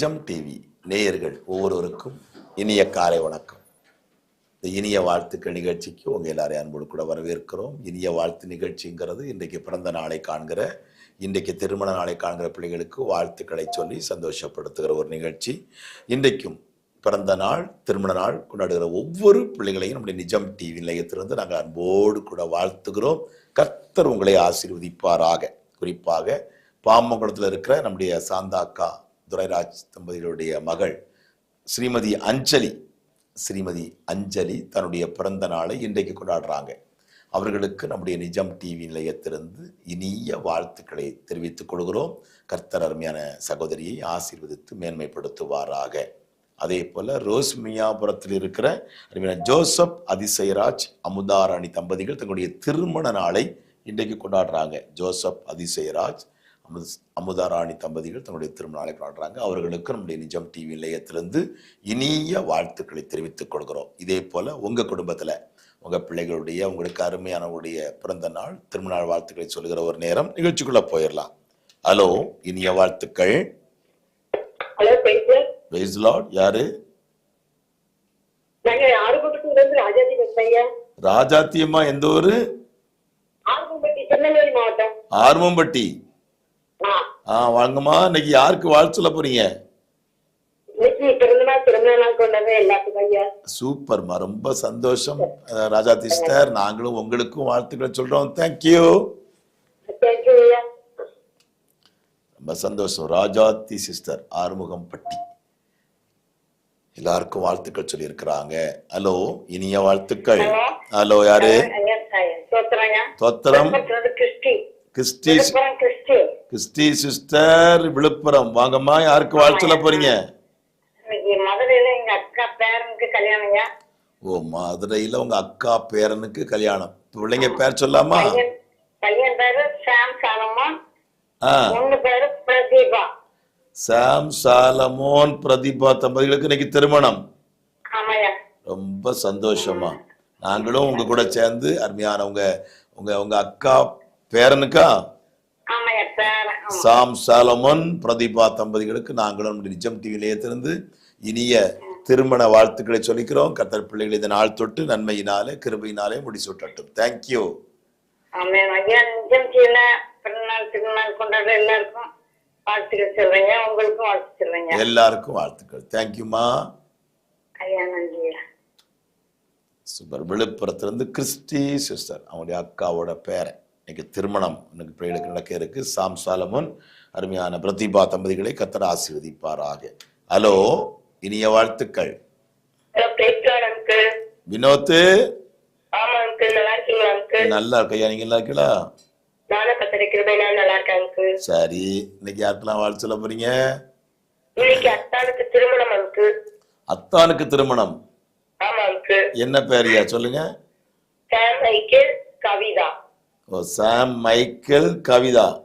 நிஜம் டிவி நேயர்கள் ஒவ்வொருவருக்கும் இனிய காலை வணக்கம். இந்த இனிய வாழ்த்துக்கள் நிகழ்ச்சிக்கு உங்கள் எல்லாரையும் அன்போடு கூட வரவேற்கிறோம். இனிய வாழ்த்து நிகழ்ச்சிங்கிறது இன்றைக்கு பிறந்த நாளை காண்கிற இன்றைக்கு திருமண நாளை காண்கிற பிள்ளைகளுக்கு வாழ்த்துக்களை சொல்லி சந்தோஷப்படுத்துகிற ஒரு நிகழ்ச்சி. இன்றைக்கும் பிறந்த நாள் திருமண நாள் கொண்டாடுகிற ஒவ்வொரு பிள்ளைகளையும் நம்முடைய நிஜம் டிவி நிலையத்திலிருந்து நாங்கள் அன்போடு கூட வாழ்த்துகிறோம். கர்த்தர் உங்களை ஆசீர்வதிப்பாராக. குறிப்பாக பாம்பங்குளத்தில் இருக்கிற நம்முடைய சாந்தாக்கா துரைராஜ் தம்பதிகளுடைய மகள் ஸ்ரீமதி அஞ்சலி ஸ்ரீமதி அஞ்சலி தன்னுடைய பிறந்த நாளை இன்றைக்கு கொண்டாடுறாங்க. அவர்களுக்கு நம்முடைய நிஜம் டிவி நிலையத்திலிருந்து இனிய வாழ்த்துக்களை தெரிவித்துக் கொள்கிறோம். கர்த்தர் அருமையான சகோதரியை ஆசீர்வதித்து மேன்மைப்படுத்துவாராக. அதே போல ரோஸ்மியாபுரத்தில் இருக்கிற அருமையான ஜோசப் அதிசயராஜ் அமுதாராணி தம்பதிகள் தங்களுடைய திருமண நாளை இன்றைக்கு கொண்டாடுறாங்க. ஜோசப் அதிசயராஜ் அமுத அமுதாராணி தம்பதிகள் தங்களுடைய திருமண கொண்டாடுறாங்க. அவர்களுக்கு நம்முடைய நிஜம் டிவி நிலையத்திலிருந்து இனிய வாழ்த்துக்களை தெரிவித்துக் கொள்கிறோம். இதே போல உங்க குடும்பத்துல உங்க பிள்ளைகளுடைய உங்களுக்கு அருமையானவருடைய பிறந்த நாள் திருமண வாழ்த்துக்களை சொல்லுகிற ஒரு நேரம் நிகழ்ச்சிக்குள்ள போயிடலாம். ஹலோ இனிய வாழ்த்துக்கள். யாரு? ராஜாத்தியம்மா எந்த ஊரு? ஆர்வம்பட்டி ஆ. வாங்கம்மா இன்னைக்கு யாருக்கு வாழ்த்து சொல்ல போறீங்க? சூப்பர்மா. ரொம்ப சந்தோஷம். ராஜாத்தி சிஸ்டர் நாங்களும் உங்களுக்கும் வாழ்த்துக்களை சொல்றோம். தேங்க்யூ ரொம்ப சந்தோஷம். ராஜாத்தி சிஸ்டர் ஆறுமுகம் பட்டி எல்லாருக்கும் வாழ்த்துக்கள் சொல்லியிருக்கிறாங்க. ஹலோ இனிய வாழ்த்துக்கள். ஹலோ. யாரு? தோத்திரம். கிறிஸ்டி. Christy sister Villupuram. வாங்கம்மா யாருக்கு வாழ்த்து சொல்ல போறீங்க? இன்னைக்கு மதுரையில எங்க அக்கா பேரனுக்கு கல்யாணம்யா ஓ மதுரையில உங்க அக்கா பேரனுக்கு கல்யாணம். பிள்ளைங்க பேர் சொல்லாமா? பையன் பேரு சாம் சாலமோன் பொண்ணு பேரு பிரதீபா. சாம் சாலமோன் பிரதீபா தம்பதிகளுக்கு இன்னைக்கு திருமணம். ரொம்ப சந்தோஷமா. நாங்களும் உங்க கூட சேர்ந்து அருமையான உங்க உங்க உங்க அக்கா பேரனுக்கா. சாம் சாலமோன் பிரதீபா தம்பதிகளுக்கு நாங்களும் நிஜம் டிவி நிலையத்திலிருந்து இனிய திருமண வாழ்த்துக்களை சொல்லிக்கிறோம். கர்த்தர் பிள்ளைகளை இந்த நாள் தொட்டு நன்மையினாலே கிருபையினாலே முடிசூட்டட்டும். தேங்க்யூ எல்லாருக்கும் வாழ்த்துக்கள் தேங்க்யூமா சூப்பர் விழுப்புரத்துலேருந்து கிறிஸ்டி சிஸ்டர் அவங்களுடைய அக்காவோட பேரன். இன்னைக்கு திருமணம் இன்னைக்கு பிள்ளைகளுக்கு நடக்க இருக்கு. சாம் சாலமோன் அருமையான பிரதிபா தம்பதிகளை கத்தர் ஆசீர்வதிப்பாராக. ஹலோ இனிய வாழ்த்துக்கள். வினோத்து. நல்லா இருக்கையா நீங்க நல்லா இருக்கீங்களா? சரி இன்னைக்கு யாருக்கெல்லாம் வாழ்த்து சொல்ல போறீங்க? அத்தானுக்கு திருமணம் என்ன பேரியா சொல்லுங்க. கவிதா ஓ சாம் மைக்கேல் கவிதா.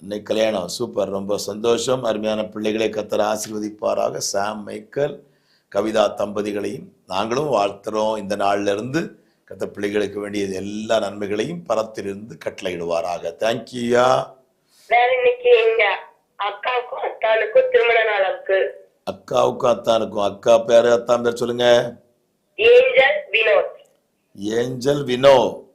இன்னைக்கு கல்யாணம். சூப்பர். ரொம்ப சந்தோஷம். அருமையான பிள்ளைகளை கத்தர் ஆசீர்வதிப்பாராக. சாம் மைக்கேல் கவிதா தம்பதிகளையும் நாங்களும் வாழ்த்துறோம். இந்த நாள்ல இருந்து கத்த பிள்ளைகளுக்கு வேண்டிய எல்லா நன்மைகளையும் பரத்திலிருந்து கட்டளையிடுவாராக. தேங்க்யூயா அக்காவுக்கும் அத்தானுக்கும் திருமண நாள் அங்கிள் அக்காவுக்கும் அத்தானுக்கும். அக்கா பேரு அத்தான் பேர் சொல்லுங்க. Angel Vinoth. Angel Vino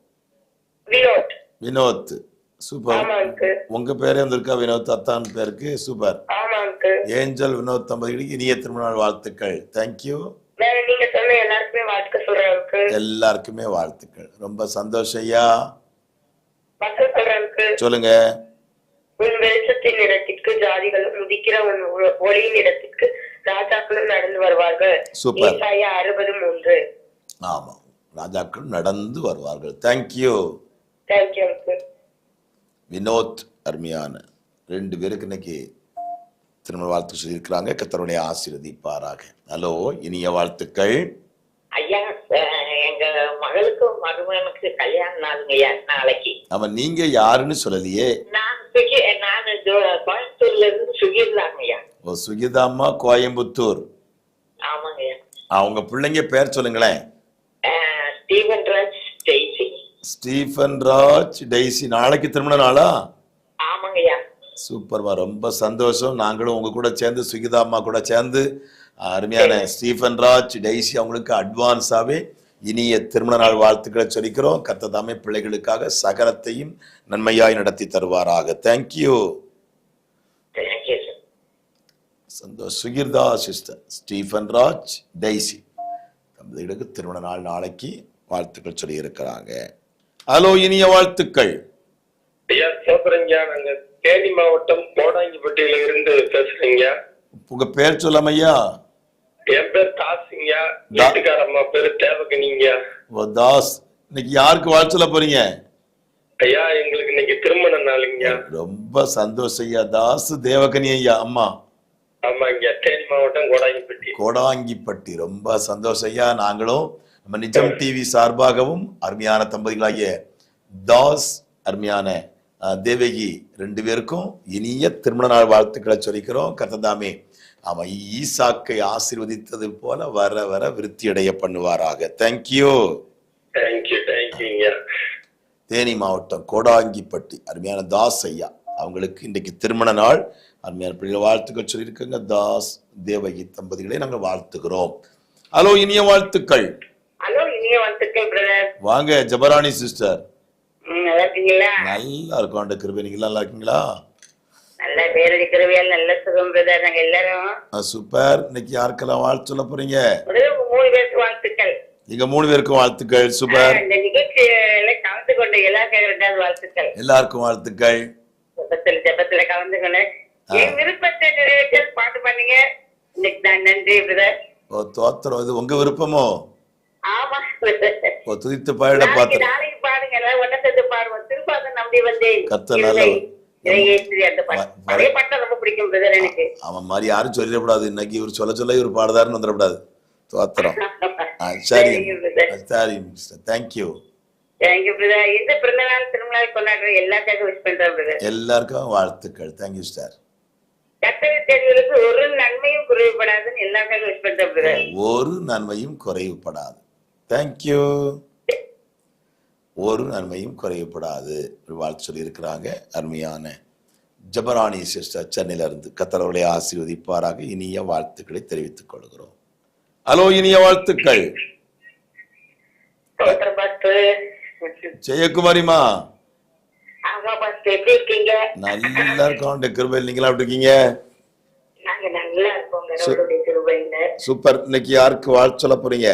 Vinoth. Vinoth. Super. ஆமா உங்க பேரே வந்திருக்கா வினோத்? அத்தான் பேருக்கு. சூப்பர். ஆமா ஏஞ்சல் வினோத் தம்பதிகளுக்கு இனிய திருமண வாழ்த்துக்கள். தேங்க்யூ நீங்க சொன்ன எல்லாருக்குமே வாழ்த்துக்க சொல்றேன் எல்லாருக்குமே வாழ்த்துக்கள். ரொம்ப சந்தோஷம் ஐயா. சொல்லுங்க. உன் வெளிச்சத்தின் இடத்திற்கு ஜாதிகளும் உதிக்கிற உன் ஒளியின் இடத்திற்கு ராஜாக்களும் நடந்து வருவார்கள். சூப்பர். அறுபது மூன்று ஆமாம் ராஜாக்கள் நடந்து வருவார்கள். தேங்க்யூ வினோத் அருமையான ரெண்டு பேருக்கு இன்னைக்கு திருமண வாழ்த்து சொல்லியிருக்கிறாங்க. கத்தருடைய ஆசீர்வதிப்பாராக. ஹலோ இனிய வாழ்த்துக்கள். ஐயா எங்க மகளுக்கும் மருமகனுக்கு கல்யாண நாளுங்க ஐயா நாளைக்கு. ஆமா நீங்க யாருன்னு சொல்லலையே. நான் சுகி நான் கோயம்புத்தூர்ல இருந்து சுகிர்தாங்க ஐயா. ஓ சுகிதாம்மா கோயம்புத்தூர். ஆமாங்க ஐயா. அவங்க பிள்ளைங்க பேர் சொல்லுங்களேன். Steven Raj Stephen Raj Daisy நாளைக்கு திருமண நாளா? ஆமாங்கய்யா. சூப்பர்மா ரொம்ப சந்தோஷம். நாங்களும் உங்க கூட சேர்ந்து சுகிதா அம்மா கூட சேர்ந்து அருமையான ஸ்டீஃபன் ராஜ் டெய்ஸி அவங்களுக்கு அட்வான்ஸாவே இனிய திருமண நாள் வாழ்த்துக்களை சொல்லிக்கிறோம். கத்ததாமே பிள்ளைகளுக்காக சகலத்தையும் நன்மையாய் நடத்தி தருவாராக. Thank you Santhosh Sugirtha sister Stephen Raj Daisy தம்பதிகளுக்கு திருமண நாள் நாளைக்கு வாழ்த்துக்கள் சொல்லி இருக்கிறாங்க ஹலோ இனிய வாழ்த்துக்கள். ஐயா சோதரங்க நாங்க தேனி மாவட்டம் கோடாங்கிப்பட்டியில இருந்து பேசுறீங்க. உங்க பேர் சொல்லாமையா என் பேர் தாசிங்க வீட்டுக்கார அம்மா பேரு தேவகனிங்க தாஸ் இன்னைக்கு யாருக்கு வாழ்த்து சொல்ல போறீங்க? ஐயா எங்களுக்கு இன்னைக்கு திருமண நாளுங்க ரொம்ப சந்தோஷம் ஐயா தாஸ் தேவகனி ஐயா அம்மா. ஆமாங்க தேனி மாவட்டம் கோடாங்கிப்பட்டி. கோடாங்கிப்பட்டி ரொம்ப சந்தோஷம் ஐயா நாங்களும் நம்ம நிஜம் டிவி சார்பாகவும் அருமையான தம்பதிகளாகிய தாஸ் அருமையான தேவகி ரெண்டு பேருக்கும் இனிய திருமண நாள் வாழ்த்துக்களை சொல்லிக்கிறோம். கத்ததாமே அவன் ஈசாக்கை ஆசீர்வதித்தது போல வர வர விருத்தி அடைய பண்ணுவாராக தேங்க்யூ தேனி மாவட்டம் கோடாங்கிப்பட்டி அருமையான தாஸ் ஐயா. அவங்களுக்கு இன்றைக்கு திருமண நாள். அருமையான பிள்ளைகள் வாழ்த்துக்கள் சொல்லியிருக்காங்க. தாஸ் தேவகி தம்பதிகளை நாங்கள் வாழ்த்துகிறோம். ஹலோ இனிய வாழ்த்துக்கள் ஹலோ இனிய வாழ்த்துக்கள் பிரதர் வாங்க ஜபராணி சிஸ்டர் நல்லா இருக்கும் ஆண்டு கிருபை. நீங்க நல்லா இருக்கீங்களா? நல்ல பேரடி கருவியால் நல்ல சுகம் பிரதர் நாங்க எல்லாரும் சூப்பர். இன்னைக்கு யாருக்கெல்லாம் வாழ்த்து சொல்ல போறீங்க? மூணு பேருக்கு வாழ்த்துக்கள். நீங்க மூணு பேருக்கும் வாழ்த்துக்கள் சூப்பர். இந்த நிகழ்ச்சியில கலந்து கொண்ட எல்லாருக்கும் ரெண்டாவது வாழ்த்துக்கள். எல்லாருக்கும் வாழ்த்துக்கள். ஜபத்துல ஜபத்துல கலந்து கொண்டு. என் விருப்பத்தை நிறைவேற்ற பாட்டு பண்ணீங்க இன்னைக்கு நான் நன்றி பிரதர் ஓ தோத்திரம். இது உங்க விருப்பமோ? துதித்து பாட பாத்திரம் நாளைக்கு பாடுங்க எல்லாம் ஒன்ன சேர்ந்து பாடுவோம் திருப்பாத நம்பி வந்தேன் பிரதர் எனக்கு. அவன் மாதிரி யாரும் சொல்லிடக்கூடாது. இன்னைக்கு இவர் சொல்ல சொல்ல இவர் பாடுதாருன்னு வந்துடக்கூடாது. தோத்திரம் சரி சரி தேங்க்யூ எல்லாருக்கும் வாழ்த்துக்கள். தேங்க்யூ சார் ஒரு நன்மையும் பிரதர் ஒரு நன்மையும் குறைவுபடாது. தேங்க்யூ ஒரு நன்மையும் குறைவுபடாது ஒரு வாழ்த்து சொல்லியிருக்கிறாங்க அருமையான ஜபராணி சிஸ்டர் சென்னையில இருந்து கத்தரவர்களை ஆசீர்வதிப்பாராக இனிய வாழ்த்துக்களை தெரிவித்துக் கொள்கிறோம் ஹலோ இனிய வாழ்த்துக்கள் ஜெயக்குமாரிமா நல்லா இருக்கோம் கிருபையில் நீங்களா எப்படி இருக்கீங்க சூப்பர் இன்னைக்கு யாருக்கு வாழ்த்து சொல்ல போறீங்க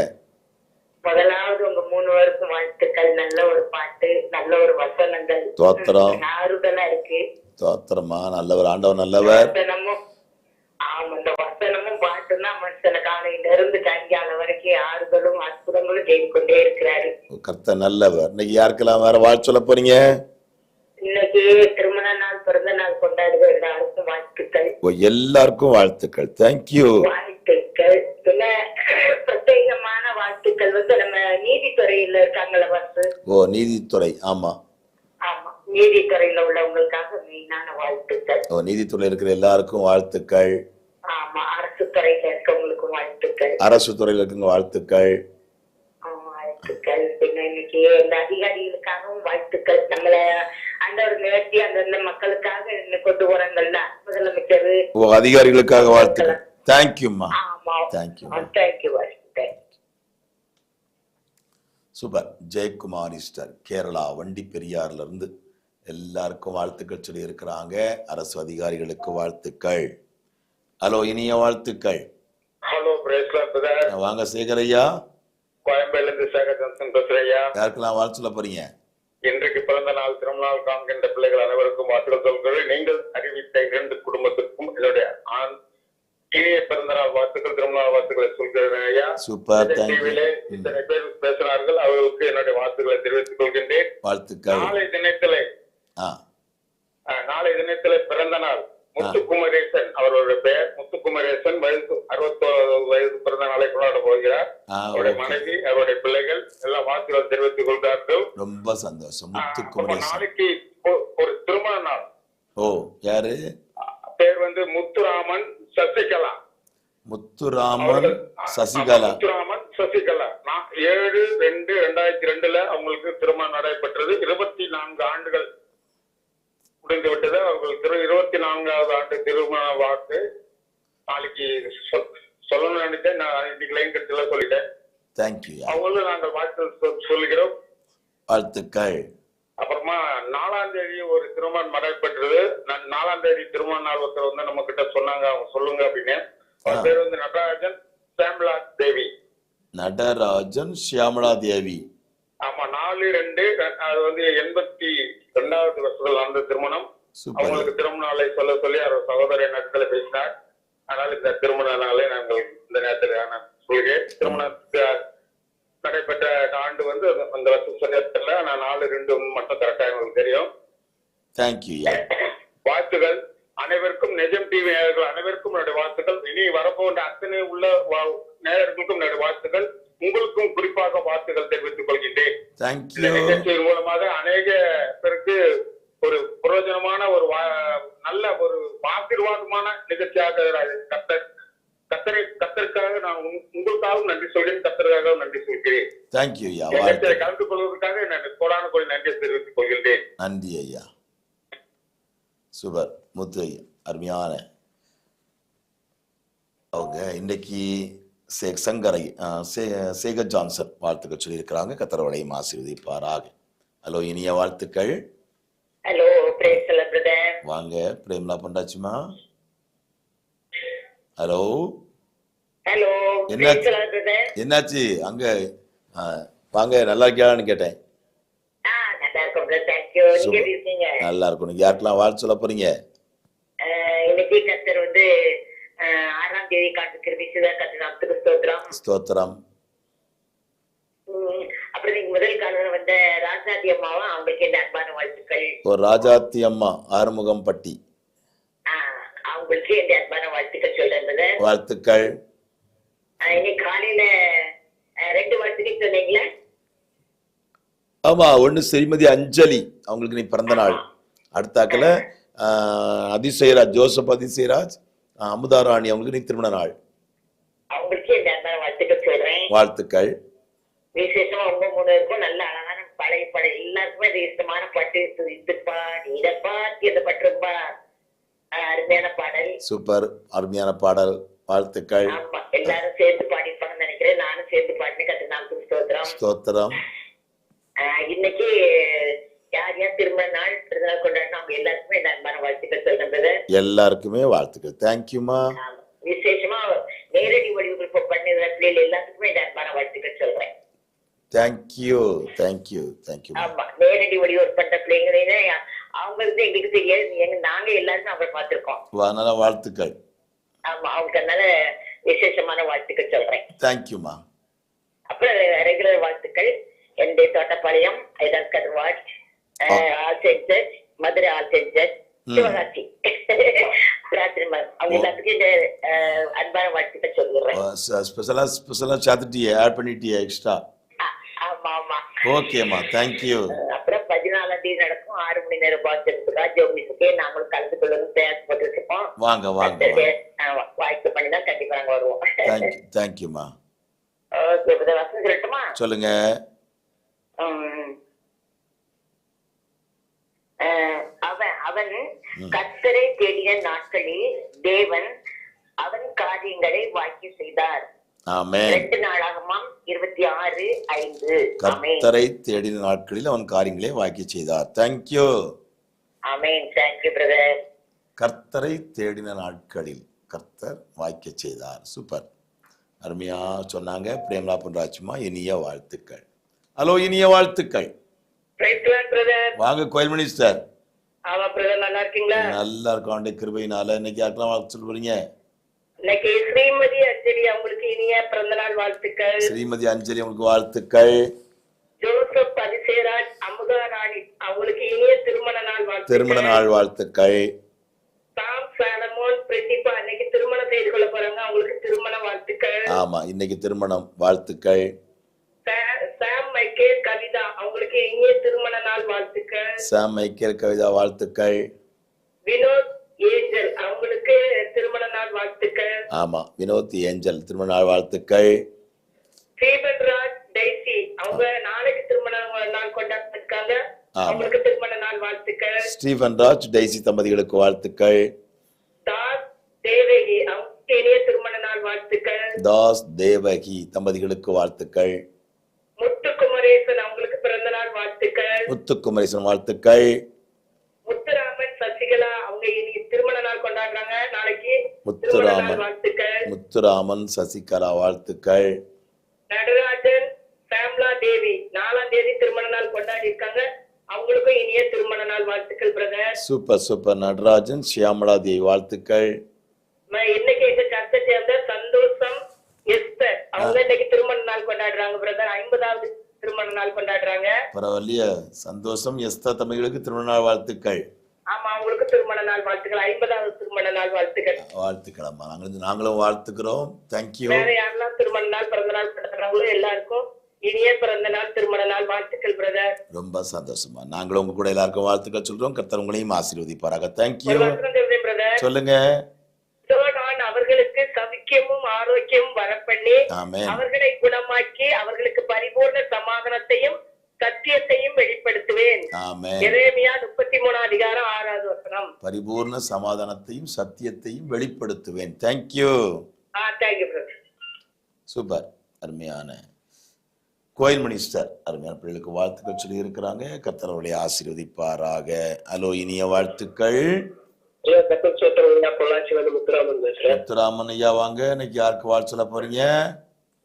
முதலாவது உங்க மூணு பேருக்கும் வாழ்த்துக்கள். நல்ல ஒரு பாட்டு நல்ல ஒரு வசனங்கள். ஸ்தோத்திரம். ம், ஆறுதலா இருக்கு. தோத்திரமா நல்லவர் ஆண்டவர் நல்லவர். ஆமா இந்த வசனமும் பாட்டும் தான் மனுஷன காலையில இருந்து சாயங்காலம் வரைக்கும் ஆறுதலும் அற்புதங்களும் செய்து கொண்டே இருக்கிறாரு கர்த்தர் நல்லவர். இன்னைக்கு யாருக்கெல்லாம் வேற வாழ்த்து சொல்ல போறீங்க? இன்னைக்கு திருமண நாள் பிறந்த நாள் கொண்டாடுற எல்லாருக்கும் வாழ்த்துக்கள். எல்லாருக்கும் வாழ்த்துக்கள். தேங்க்யூ வாழ்த்துக்கள். பின்ன பிரத்யேகமான வாழ்த்துக்கள் வந்து நம்ம நீதித்துறையில இருக்காங்கள பஸ் ஓ நீதித்துறை. ஆமா. ஆமா. நீதித்துறையில உள்ளவங்களுக்காக மெயினான வாழ்த்துக்கள். ஓ நீதித்துறை இருக்கிற எல்லாருக்கும் வாழ்த்துக்கள். ஆமா அரசு துறையில இருக்கவங்களுக்கும் வாழ்த்துக்கள். அரசு துறையில் இருக்கிற வாழ்த்துக்கள். வாழ்த்துக்கள். பின்ன இன்னைக்கு இந்த அதிகாரிகளுக்காகவும் வாழ்த்துக்கள். நம்மள ஆண்டவர் நிகழ்ச்சி அந்தந்த மக்களுக்காக கொண்டு போறாங்கல்ல முதலமைச்சர். அதிகாரிகளுக்காக வாழ்த்துக்கள். தேங்க்யூம்மா thank you thank you super. Jayakumar Easter Kerala வண்டி பெரியார்ல இருந்து எல்லாருக்கும் வாழ்த்துக்கள் சொல்லி இருக்கிறாங்க அரசு அதிகாரிகளுக்கு வாழ்த்துக்கள். ஹலோ இனிய வாழ்த்துக்கள். ஹலோ வாங்க சேகரையா. கோயம்பேடுல இருந்து சேகர் பேசுறையா யாருக்கெல்லாம் வாழ்த்து சொல்ல போறீங்க? இன்றைக்கு பிறந்த நாள் திருநாள் காண்கின்ற பிள்ளைகள் அனைவருக்கும் வாழ்த்துக்கள் நீங்கள் அறிவித்த இரண்டு குடும்பத்திற்கும் என்னுடைய ஆண் இனிய நாள் வாழ்த்துக்கள் சொல்கிறேன் ஐயா. சூப்பர் இந்த தேங்க்யூ டிவியிலே இத்தனை பேர் பேசினார்கள் அவர்களுக்கு என்னுடைய வாழ்த்துக்களை தெரிவித்துக் கொள்கின்றேன். வாழ்த்துக்கள். நாளை தினத்திலே நாளை தினத்திலே பிறந்த நாள் முத்துக்குமரேசன் அவருடைய பெயர். முத்துக்குமரேசன் வயது அறுபத்தோரு வயது பிறந்த நாளை கொண்டாட போகிறார். அவருடைய மனைவி அவருடைய பிள்ளைகள் எல்லாம் வாழ்த்துக்கள் தெரிவித்துக் கொள்கிறார்கள். ரொம்ப சந்தோஷம். நாளைக்கு ஒரு திருமண நாள். ஓ யாரு? பேர் வந்து முத்துராமன் சசிகலா. முத்துராமன் சசிகலா. முத்துராமன் சசிகலா. நான் ஏழு ரெண்டு ரெண்டாயிரத்தி ரெண்டுல அவங்களுக்கு திருமணம் நடைபெற்றது. இருபத்தி நான்கு ஆண்டுகள் புரிந்து விட்டது. அவர்கள் திரு இருபத்தி நான்காவது ஆண்டு திருமண வாழ்த்து நாளைக்கு சொல்லணும்னு நினைச்சேன் நான் இன்னைக்கு லைன் கட்டில சொல்லிட்டேன். தேங்க்யூயா அவங்களும் நாங்கள் வாழ்த்து சொ- சொல்கிறோம் வாழ்த்துக்கள். அப்புறமா நாலாம் தேதி ஒரு திருமணம் நடைபெற்றது நாலாம் தேதி திருமண நாள் ஒருத்தர் வந்து நம்ம கிட்ட சொன்னாங்க அவங்க சொல்லுங்க அப்படின்னு. அவர். பேர் வந்து நடராஜன் சாம்லா தேவி. நடராஜன் ஷியாமலா தேவி. ஆமா நாலு ரெண்டு அது வந்து எண்பத்தி ரெண்டாவது வருஷத்துல நடந்த திருமணம். அவங்களுக்கு திருமண நாளை சொல்ல சொல்லி அவர் சகோதர நேரத்துல பேசினார். அதனால இந்த திருமண நாளை நாங்கள் இந்த நேரத்தில் நான் சொல்கிறேன். திருமணத்துக்கு நடைபெற்ற ஆண்டு வந்து அந்த- சொன்னதில்ல நான் நாலு ரெண்டு மட்டும் கரெக்டா எனக்கு தெரியும். தேங்க்யூயா வாழ்த்துகள் அனைவருக்கும் நிஜம் டிவி நேயர்கள் அனைவருக்கும் என்னுடைய வாழ்த்துக்கள். இனி வரப்போன்ற அத்தனை உள்ள நேயர்களுக்கும் என்னுடைய வாழ்த்துக்கள். உங்களுக்கும் குறிப்பாக வாழ்த்துக்கள் தெரிவித்துக் கொள்கின்றேன். இந்த தேங்க்யூ நிகழ்ச்சியின் மூலமாக அநேக பேருக்கு ஒரு பிரயோஜனமான ஒரு நல்ல ஒரு ஆசீர்வாதமான நிகழ்ச்சியாக கத்தரை கத்தருக்காக நான் உங்க- உங்களுக்காகவும் நன்றி சொல்கிறேன் கத்தருக்காகவும் நன்றி சொல்கிறேன். நிகழ்ச்சியை வாழ்த்து கலந்து கொள்வதற்காக நான் கோடான கோடி நன்றி தெரிவித்துக் கொள்கின்றேன். நன்றி ஐயா. சூப்பர். முத்து ஐயா அருமையான. அவங்க இன்னைக்கு சே- சங்கரை சே- சேகர் ஜான்சன் வாழ்த்துக்கள் சொல்லியிருக்கிறாங்க. கத்தரவளையும் ஆசீர்வதிப்பாராக. ஹலோ இனிய வாழ்த்துக்கள். ஹலோ வாங்க பிரேம்லா பண்டாச்சுமா. ஹலோ. ஹலோ என்னாச்சு? அங்க வாங்க நல்லா இருக்கியான்னு கேட்டேன். நல்லா இருக்கும் நீங்க யாருக்கெல்லாம் வாழ்த்து சொல்ல போறீங்க? இன்னைக்கு கத்தர் வந்து ஆறாம் தேதி காட்டு கிருபிச்சுதான் கத்தர் நமத்துக்கு ஸ்தோத்திரம். ஸ்தோத்திரம். அப்புறம் நீங்க முதல் காலம் வந்த ராஜாதி அம்மாவும் அவங்களுக்கு இந்த அன்பான வாழ்த்துக்கள்? ஒரு ராஜாத்தி அம்மா ஆறுமுகம் பட்டி அவங்களுக்கு இந்த அன்பான வாழ்த்துக்கள் சொல்றேன். வாழ்த்துக்கள். இன்னைக்கு காலையில ரெண்டு வாழ்த்துக்கள் சொன்னீங்களே? ஆமா ஒண்ணு ஸ்ரீமதி அஞ்சலி அவங்களுக்கு நீ பிறந்த நாள். அடுத்தாக்கல அதிசயராஜ் ஜோசப் அதிசயராஜ் ஆஹ், அமுதா ராணி அவங்களுக்கு நீ திருமண நாள். வாழ்த்துக்கள். விசேஷமா உங்க மூணு நல்ல அழகான பழைய படம் எல்லாருக்குமே இஷ்டமான பாட்டு இதுப்பா நீடப்பா இந்த பாட்டு ரொம்ப அஹ், அருமையான பாடல். சூப்பர் அருமையான பாடல். வாழ்த்துக்கள். எல்லாரும் சேர்ந்து பாடிப்பாங்கன்னு நினைக்கிறேன். நானும் சேர்ந்து பாடினேன் கத்து நாளுக்கு ஸ்தோத்திரம். ஸ்தோத்திரம். இன்னைக்கு யார் யார் திருமண நாள் பிறந்தநாள் கொண்டாடினா அவங்க எல்லாருக்குமே அன்பான வாழ்த்துக்கள் சொல்றது எல்லாருக்குமே வாழ்த்துக்கள். தேங்க்யூமா விசேஷமா நேரடி ஒளிபரப்பு பண்ணுற பிள்ளைகள் எல்லாத்துக்குமே அன்பான வாழ்த்துக்கள் சொல்றேன். தேங்க்யூ தேங்க்யூ தேங்க்யூ ஆமா நேரடி ஒளிபரப்பு பண்ற பிள்ளைங்க அவங்களுக்கு எங்களுக்கு தெரியாது. நாங்க எல்லாருமே அவங்களை பார்த்திருக்கோம். வாழ்த்துக்கள். ஆமா அவங்களுக்கு அதனால விசேஷமான வாழ்த்துக்கள் சொல்றேன். தேங்க்யூமா அப்புறம் ரெகுலர் வாழ்த்துக்கள். என்னுடைய Thottapalayam ஐதாஸ்கர் ward all saint church Madurai all ம். சிவகாசி. அவங்க ஸ்பெஷலா ஸ்பெஷலா சேர்த்துட்டியே ஆட் பண்ணிட்டியே எக்ஸ்ட்ரா ஆமா ஆமா. ஓகேம்மா தேங்க்யூ அப்புறம் தேதி நடக்கும். ஆறு மணி நேரம் பாய்ச்சலுக்கு ஜோமிஸுக்கே நாங்களும் கலந்து கொள்ளணும் தயார் போட்டு வச்சிருக்கோம் வாங்க வாங்க. வாய்ப்பு பண்ணி தான் கண்டிப்பா நாங்க வருவோம். தேங்க்யூ தேங்க்யூமா ஓகே சொல்லட்டுமா? சொல்லுங்க. அவன் அவன் கர்த்தரை தேடிய நாட்களில் தேவன் அவன் காரியங்களை வாக்கி செய்தார். கர்த்தரை தேடின நாட்களில் அவன் காரியங்களை வாக்கி செய்தார். தேங்க்யூ கர்த்தரை தேடின நாட்களில் கர்த்தர் வாய்க்க செய்தார். சூப்பர் அருமையா சொன்னாங்க. பிரேமலா பொன்ராஜ்மா இனிய வாழ்த்துக்கள். ஹலோ இனிய வாழ்த்துக்கள். வாங்க கோயில் மினிஸ்டர் நல்லா இருக்கீங்களா? நல்லா இருக்கும். கிருபையினால இன்னைக்கு யாருக்கெல்லாம் வாழ்த்து சொல்ல போறீங்க? இன்னைக்கு ஸ்ரீமதி அஞ்சலி அவங்களுக்கு இனிய பிறந்த நாள் வாழ்த்துக்கள். ஸ்ரீமதி அஞ்சலி உங்களுக்கு வாழ்த்துக்கள். ஜோசப் அதிசயராஜ் அமுதா ராணி அவங்களுக்கு இனிய திருமண நாள் வாழ்த்துக்கள். திருமண நாள் வாழ்த்துக்கள். சாம் சாலமோன் பிரதீபா அன்னைக்கு திருமணம் செய்து கொள்ள போறாங்க. அவங்களுக்கு திருமண வாழ்த்துக்கள். ஆமா இன்னைக்கு திருமணம் வாழ்த்துக்கள். சாம் மைக்கேல் கவிதா அவங்களுக்கு இனிய திருமண நாள் வாழ்த்துக்கள். சாம் மைக்கேல் கவிதா வாழ்த்துக்கள் வினோத் ஏஞ்சல் அவங்களுக்கு திருமண நாள் வாழ்த்துக்கள் ஆமா. வினோத் ஏஞ்சல் திருமண நாள் வாழ்த்துக்கள். ஸ்ரீபத் ராஜ் டெய்சி அவங்க நாளைக்கு திருமண நாள் கொண்டாடிருக்காங்க. அவங்களுக்கு திருமண நாள் வாழ்த்துக்கள். ஸ்டீஃபன் ராஜ் டெய்சி தம்பதிகளுக்கு வாழ்த்துக்கள். தாஸ் தேவகி அவங்களுக்கு இனிய திருமண நாள் வாழ்த்துக்கள். தாஸ் தேவகி தம்பதிகளுக்கு வாழ்த்துக்கள். முத்துக்குமரேசன் அவங்களுக்கு பிறந்த நாள் வாழ்த்துக்கள். முத்துக்குமரேசன் வாழ்த்துக்கள். முத்துராமன் சசிகலா அவங்க இனி திருமண நாள் கொண்டாடுறாங்க. நாளைக்கு முத்துராமன். முத்துராமன் சசிகலா வாழ்த்துக்கள். நடராஜன் சாம்லா தேவி. நாலாம் தேதி திருமண நாள் கொண்டாடி இருக்காங்க. அவங்களுக்கும் இனிய திருமண நாள் வாழ்த்துக்கள் brother super super. Natarajan Shyamala Devi வாழ்த்துக்கள். இன்னைக்கு எங்க சர்ச்சை சேர்ந்த சந்தோஷம் எஸ்தர் அவங்க இன்னைக்கு திருமண நாள் கொண்டாடுறாங்க பிரதர் ஐம்பதாவது திருமண நாள் கொண்டாடுறாங்க. பரவாயில்லையா. சந்தோஷம் எஸ்தா தம்பிகளுக்கு திருமண நாள் வாழ்த்துக்கள். ஆமா அவங்களுக்கு திருமண நாள் வாழ்த்துக்கள். ஐம்பதாவது திருமண நாள் வாழ்த்துக்கள். வாழ்த்துக்கள் அம்மா. நாங்களும் நாங்களும் வாழ்த்துக்கிறோம். தேங்க்யூ வேற யாரெல்லாம் திருமண நாள் பிறந்த நாள் கொண்டாடுறாங்களோ எல்லாருக்கும் இனிய பிறந்த நாள் திருமண நாள் வாழ்த்துக்கள் பிரதர் ரொம்ப சந்தோஷமா நாங்களும் உங்க கூட எல்லாருக்கும் வாழ்த்துக்கள் சொல்றோம். கர்த்தர் உங்களையும் ஆசீர்வதிப்பாராக. தேங்க்யூ சொல்லுங்க. அவர்களுக்கு சவிக்கியமும் ஆரோக்கியமும் வரப்பண்ணி அவர்களை குணமாக்கி அவர்களுக்கு பரிபூர்ண சமாதானத்தையும் சத்தியத்தையும் வெளிப்படுத்துவேன். ஆமென். எரேமியா முப்பத்தி மூணாம் அதிகாரம் ஆறாவது வசனம். பரிபூர்ண சமாதானத்தையும் சத்தியத்தையும் வெளிப்படுத்துவேன். Thank you super. அருமையான கோயில் மினிஸ்டர் அருமையான பிள்ளைகளுக்கு வாழ்த்துக்கள் சொல்லி இருக்கிறாங்க கர்த்தர் அவர்களை ஆசீர்வதிப்பாராக. அலோ இனிய வாழ்த்துக்கள். முத்துராமன் ஐயா வாங்க. இன்னைக்கு யாருக்கு வாழ்த்து சொல்ல போறீங்க?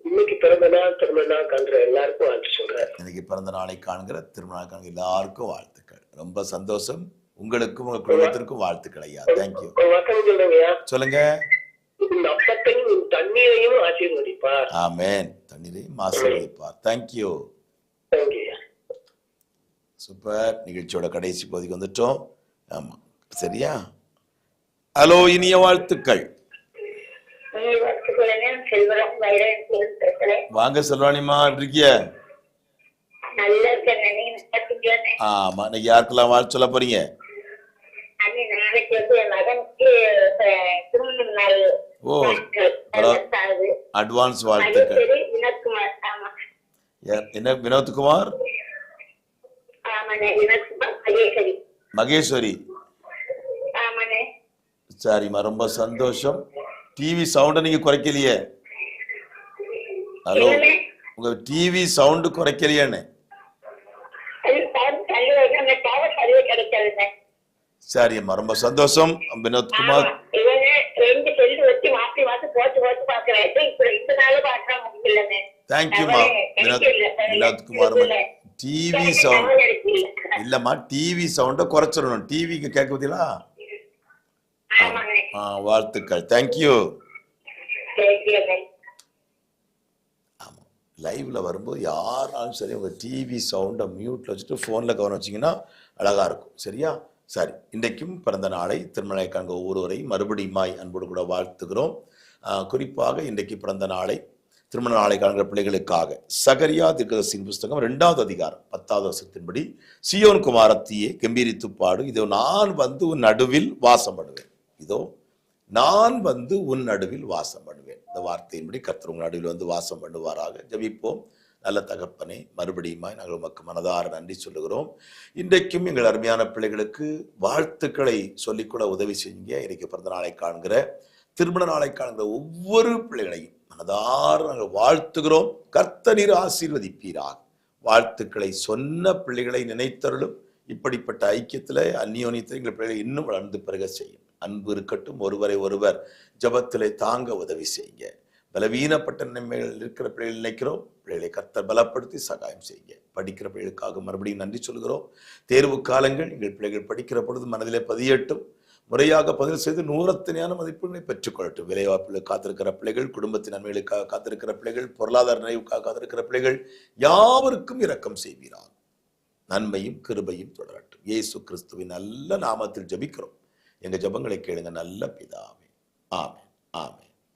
இன்னைக்கு பிறந்த நாள் திருமண நாள் காண்ற எல்லாருக்கும் வாழ்த்து சொல்றேன். இன்னைக்கு பிறந்த நாளை காண்கிற திருமண நாள் காண்கிற எல்லாருக்கும் வாழ்த்துக்கள். ரொம்ப சந்தோஷம். உங்களுக்கும் உங்க குடும்பத்திற்கும் வாழ்த்துக்கள் ஐயா. தேங்க்யூ சொல்லுங்க அப்பத்தையும் தண்ணீரையும் ஆசீர்வதிப்பார். ஆமென். தண்ணீரையும் ஆசீர்வதிப்பார். தேங்க்யூ சூப்பர் நிகழ்ச்சியோட கடைசி பகுதிக்கு வந்துட்டோம். ஆமா. சரியா? ஹலோ இனிய வாழ்த்துக்கள். வாங்க செல்வாணிமா எப்படி பாத்தீங்களே ஆமா இன்னைக்கு யாருக்கெல்லாம் வாழ்த்து சொல்ல போறீங்க? ஓ. அட்வான்ஸ் வாழ்த்துக்கள். என்ன வினோத்குமார்? மகேஸ்வரி. சரிம்மா ரொம்ப சந்தோஷம். டிவி சவுண்டை நீங்க குறைக்கலையே. ஹலோ? உங்க டிவி சவுண்டு கிடைக்காதுண்ணே சரிம்மா ரொம்ப சந்தோஷம். வினோத்குமார் தேங்க்யூமா வினோத் வினோத்குமார் டிவி சவுண்ட் இல்லம்மா டிவி சவுண்டை குறைச்சிடணும். டிவிக்கு கேட்க பார்த்தீங்களா ஆ வாழ்த்துக்கள். தேங்க்யூ சரி லைவில் வரும்போது யாராலும் சரி உங்கள் டிவி சவுண்டை மியூட்டில் வச்சுட்டு ஃபோனில் கவனம் வச்சிங்கன்னா அழகாக இருக்கும். சரியா? சரி. இன்றைக்கும் பிறந்த நாளை திருமணை காண்க ஒவ்வொருவரையும் மறுபடியுமாய் அன்போடு கூட வாழ்த்துகிறோம். குறிப்பாக இன்றைக்கு பிறந்த நாளை திருமண நாளை காண்கிற பிள்ளைகளுக்காக சகரியா தீர்க்கதரிசியின் புஸ்தகம் ரெண்டாவது அதிகாரம் பத்தாவது வருஷத்தின்படி சியோன் குமாரத்தியே கம்பீரித்துப்பாடு இதோ நான் வந்து நடுவில் வாசம் பண்ணுவேன் இதோ நான் வந்து உன் நடுவில் வாசம் பண்ணுவேன். இந்த வார்த்தையின்படி கர்த்தர் உங்கள் நடுவில் வந்து வாசம் பண்ணுவாராக. ஜெபிப்போம். நல்ல தகப்பனே மறுபடியுமாய் நாங்கள் உமக்கு மனதார நன்றி சொல்லுகிறோம். இன்றைக்கும் எங்கள் அருமையான பிள்ளைகளுக்கு வாழ்த்துக்களை சொல்லிக்கூட உதவி செஞ்சீங்க இன்றைக்கு பிறந்த நாளை காண்கிற திருமண நாளை காண்கிற ஒவ்வொரு பிள்ளைகளையும் மனதார நாங்கள் வாழ்த்துகிறோம். கர்த்தநீர் ஆசீர்வதிப்பீராக. வாழ்த்துக்களை சொன்ன பிள்ளைகளை நினைத்தருளும். இப்படிப்பட்ட ஐக்கியத்தில் அந்நியோனியத்தில் எங்கள் பிள்ளைகளை இன்னும் வளர்ந்து பெருக செய்யும். அன்பு இருக்கட்டும். ஒருவரை ஒருவர் ஜபத்திலே தாங்க உதவி செய்யுங்க. பலவீனப்பட்ட நிலைமைகள் இருக்கிற பிள்ளைகள் நினைக்கிறோம். பிள்ளைகளை கர்த்தர் பலப்படுத்தி சகாயம் செய்யுங்க. படிக்கிற பிள்ளைகளுக்காக மறுபடியும் நன்றி சொல்கிறோம் தேர்வு காலங்கள் எங்கள் பிள்ளைகள் படிக்கிற பொழுது மனதிலே பதியட்டும். முறையாக பதிவு செய்து நூறத்தனையான மதிப்புகளை பெற்றுக்கொள்ளட்டும். வேலைவாய்ப்பில் காத்திருக்கிற பிள்ளைகள் குடும்பத்தின் நன்மைகளுக்காக காத்திருக்கிற பிள்ளைகள் பொருளாதார நிறைவுக்காக காத்திருக்கிற பிள்ளைகள் யாவருக்கும் இரக்கம் செய்வீரான் நன்மையும் கிருபையும் தொடரட்டும். இயேசு கிறிஸ்துவின் நல்ல நாமத்தில் ஜெபிக்கிறோம். எங்க ஜபங்களை கேளுங்க. நல்ல பிதாவே. ஆமே ஆமே